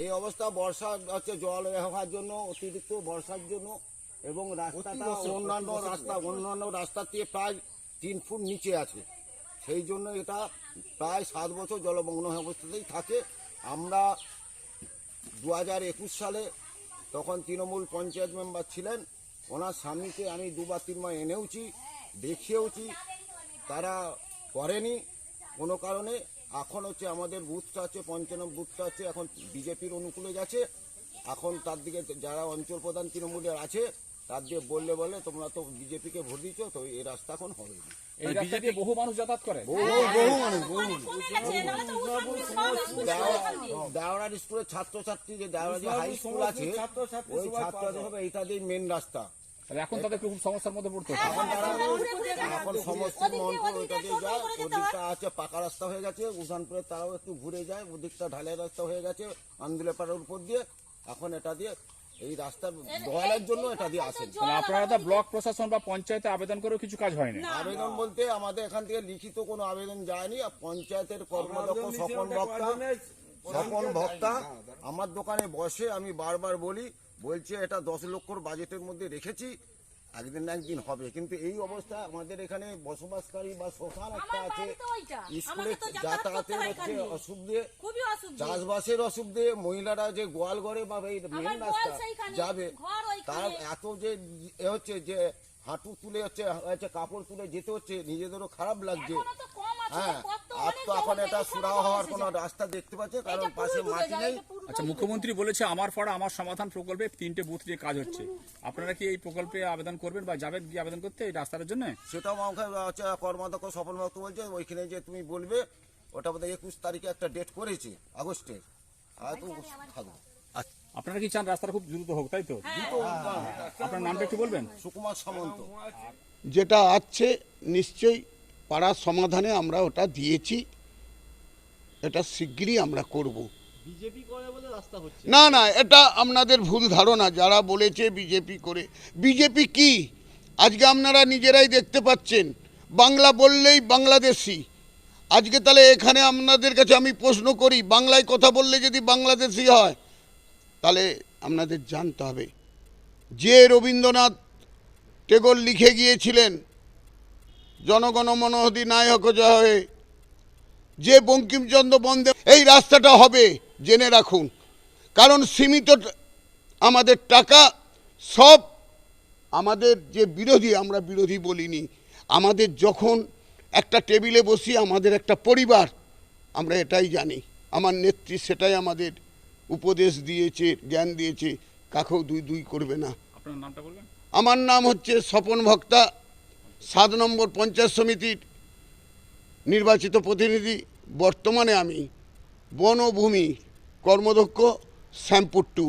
এই অবস্থা বর্ষা হচ্ছে জল হওয়ার জন্য অতিরিক্ত বর্ষার জন্য এবং রাস্তাটা অন্যান্য রাস্তা অন্যান্য রাস্তার দিয়ে প্রায় তিন ফুট নিচে আছে। সেই জন্য এটা প্রায় সাত বছর জলমগ্ন অবস্থাতেই থাকে। আমরা দু হাজার একুশ সালে তখন তৃণমূল পঞ্চায়েত মেম্বার ছিলেন। ওনার স্বামীকে আমি দুবার তিনবার এনেওছি দেখিয়েওছি। তারা করেনি কোনো কারণে। এখন হচ্ছে আমাদের বুথটা আছে পঞ্চানব্বই বুথটা আছে এখন বিজেপির অনুকূলে যাচ্ছে। এখন তার দিকে যারা অঞ্চল প্রধান তৃণমূলের আছে তার দিয়ে বললে বলে তোমরা তো বিজেপিকে ভোট দিচ্ছ তো এই রাস্তা এখন হবে না। এই রাস্তা দিয়ে বহু মানুষ যাতায়াত করে। দেওয়ার স্কুলের ছাত্রছাত্রী যে দেওয়ার যে হাই স্কুল আছে ওই ছাত্রদের হবে এইটা দিয়ে মেন রাস্তা। তাহলে এখন তাদের খুব সমস্যার মধ্যে পড়তে হচ্ছে? এখন মন্ত্র দিয়ে যায় ওদিকটা আছে পাকা রাস্তা হয়ে গেছে উজানপুরে তারাও একটু ঘুরে যায় ওদিকটা ঢালাই রাস্তা হয়ে গেছে আন্দুলে পাড়ার উপর দিয়ে। এখন এটা দিয়ে এই রাস্তা বহালের জন্য এটা দিয়ে আসেন তাহলে আপনারা তো ব্লক প্রশাসন বা পঞ্চায়েতে আবেদন করেও কিছু কাজ হয়নি আবেদন বলতে আমাদের এখান থেকে লিখিত কোনো আবেদন যায়নি আর পঞ্চায়েতের কর্মদক্ষ স্বপন ভক্তা স্বপন ভক্তা আমার দোকানে বসে আমি বারবার বলি বলছে এটা দশ লক্ষর বাজেটের মধ্যে রেখেছি একদিন না একদিন হবে। কিন্তু এই অবস্থা আমাদের এখানে বসবাসকারী বা শ্মশান একটা আছে স্কুলে যাতায়াতের হচ্ছে অসুবিধে চাষবাসের অসুবিধে মহিলারা যে গোয়াল ঘরে বা এই মেন রাস্তা যাবে তার এত যে এ হচ্ছে যে হাঁটু তুলে হচ্ছে কাপড় তুলে যেতে হচ্ছে নিজেদেরও খারাপ লাগছে। হ্যাঁ। তো এখন এটা দেখো হওয়ার। কোনো রাস্তা দেখতে পাচ্ছে কারণ পাশে মাটি নেই। আচ্ছা মুখ্যমন্ত্রী বলেছে আমার পাড়া আমার সমাধান প্রকল্পে তিনটে বুথ নিয়ে কাজ হচ্ছে। আপনারা কি এই প্রকল্পে আবেদন করবেন বা যাবেন কি আবেদন করতে এই রাস্তার জন্য? সেটাও আমাকে হচ্ছে কর্মাধ্যক্ষ সফল ভক্ত বলছে ওইখানে যে তুমি বলবে ওটা বোধহয় একুশ তারিখে একটা ডেট করেছে আগস্টের। হয়তো থাকবে। আপনারা কি চান রাস্তাটা খুব দ্রুত হোক তাই তো? আপনার নামটা একটু বলবেন? সুকুমার সামন্ত। যেটা আছে নিশ্চয়ই পাড়ার সমাধানে আমরা ওটা দিয়েছি। এটা শিগগিরই আমরা করব। বিজেপি করে রাস্তা না না এটা আপনাদের ভুল ধারণা যারা বলেছে বিজেপি করে। বিজেপি কি? আজকে আপনারা নিজেরাই দেখতে পাচ্ছেন। বাংলা বললেই বাংলাদেশি। আজকে তাহলে এখানে আপনাদের কাছে আমি প্রশ্ন করি বাংলায় কথা বললে যদি বাংলাদেশি হয় তাহলে আপনাদের জানতে হবে। যে রবীন্দ্রনাথ টেগোর লিখে গিয়েছিলেন জনগণ মনোহদি নায়ক জয়। যে বঙ্কিমচন্দ্র বন্দে এই রাস্তাটা হবে জেনে রাখুন। কারণ সীমিত আমাদের টাকা সব আমাদের যে বিরোধী আমরা বিরোধী বলিনি। আমাদের যখন একটা টেবিলে বসি আমাদের একটা পরিবার আমরা এটাই জানি। আমার নেত্রী সেটাই আমাদের উপদেশ দিয়েছে জ্ঞান দিয়েছে কাকেও দুই দুই করবে না। আপনার নামটা বলবেন? আমার নাম হচ্ছে স্বপন ভক্তা সাত নম্বর পঞ্চায়েত সমিতির নির্বাচিত প্রতিনিধি বর্তমানে আমি বনভূমি কর্মদক্ষ শ্যামপুর টু